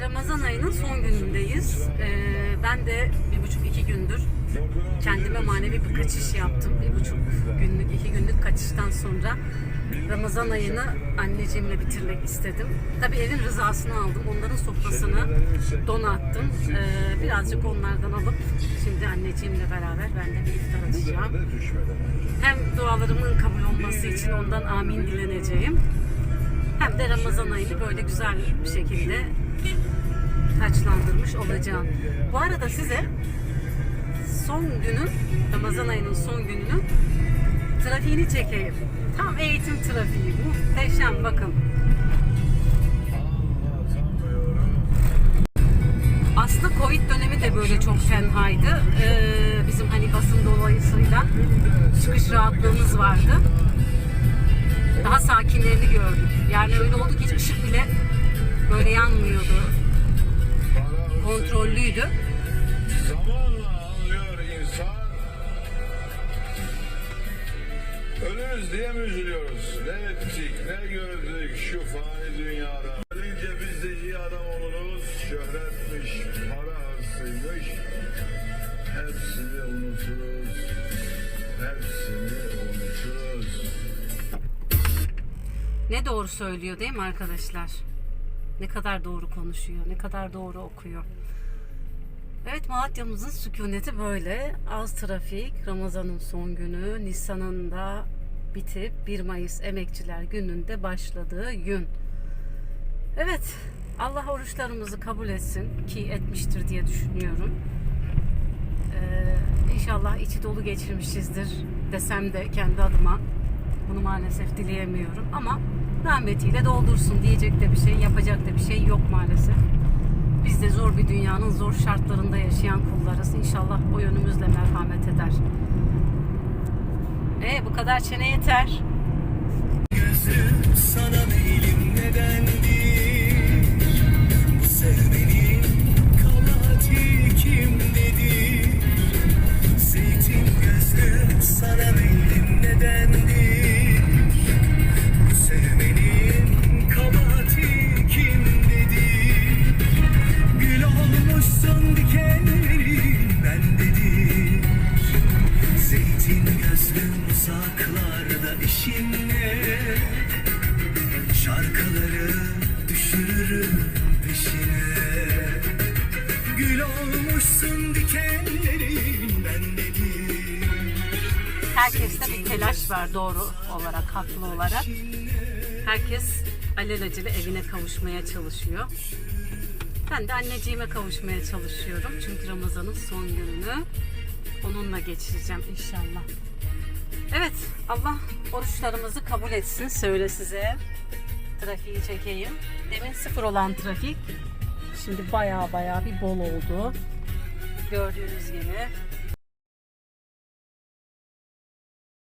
Ramazan ayının son günündeyiz. Ee, ben de bir buçuk iki gündür kendime manevi bir kaçış yaptım. Bir buçuk günlük, iki günlük kaçıştan sonra Ramazan ayını anneciğimle bitirmek istedim. Tabii evin rızasını aldım. Onların sofrasını donattım. Ee, birazcık onlardan alıp şimdi anneciğimle beraber ben de bir iftar açacağım. Hem dualarımın kabul olması için ondan amin dileneceğim. Hem de Ramazan ayını böyle güzel bir şekilde taçlandırmış olacağım. Bu arada size son günün, Ramazan ayının son gününün trafiğini çekeyim. Tam eğitim trafiği. Muhteşem bakın. Aslında Covid dönemi de böyle çok tenhaydı. Ee, bizim hani basın dolayısıyla çıkış rahatlığımız vardı. Daha sakinlerini gördük. Yani öyle oldu ki hiç ışık bile böyle yanmıyordu. Kontrollüydü. Zamanla anlıyor insan. Ölürüz diye mi üzülüyoruz? Ne ettik, ne gördük şu fani dünyada? Ne doğru söylüyor değil mi arkadaşlar? Ne kadar doğru konuşuyor, ne kadar doğru okuyor. Evet Malatya'mızın sükuneti böyle. Az trafik, Ramazan'ın son günü, Nisan'ın da bitip 1 Mayıs Emekçiler Günü'nde başladığı gün. Evet, Allah oruçlarımızı kabul etsin ki etmiştir diye düşünüyorum. Ee, inşallah içi dolu geçirmişizdir desem de kendi adıma bunu maalesef dileyemiyorum ama rahmetiyle doldursun diyecek de bir şey yapacak da bir şey yok maalesef. Biz de zor bir dünyanın zor şartlarında yaşayan kullarız. İnşallah o yönümüzle merhamet eder. E bu kadar çene yeter. Gözüm Gözlüm uzaklarda eşinle Şarkıları düşürürüm peşine Gül olmuşsun dikenlerin bendedir Herkeste bir telaş var doğru olarak, haklı olarak. Herkes alelacele evine kavuşmaya çalışıyor. Ben de anneciğime kavuşmaya çalışıyorum. Çünkü Ramazan'ın son gününü onunla geçireceğim inşallah. Evet, Allah oruçlarımızı kabul etsin. Söyle size. Trafiği çekeyim. Demin sıfır olan trafik şimdi baya baya bir bol oldu. Gördüğünüz gibi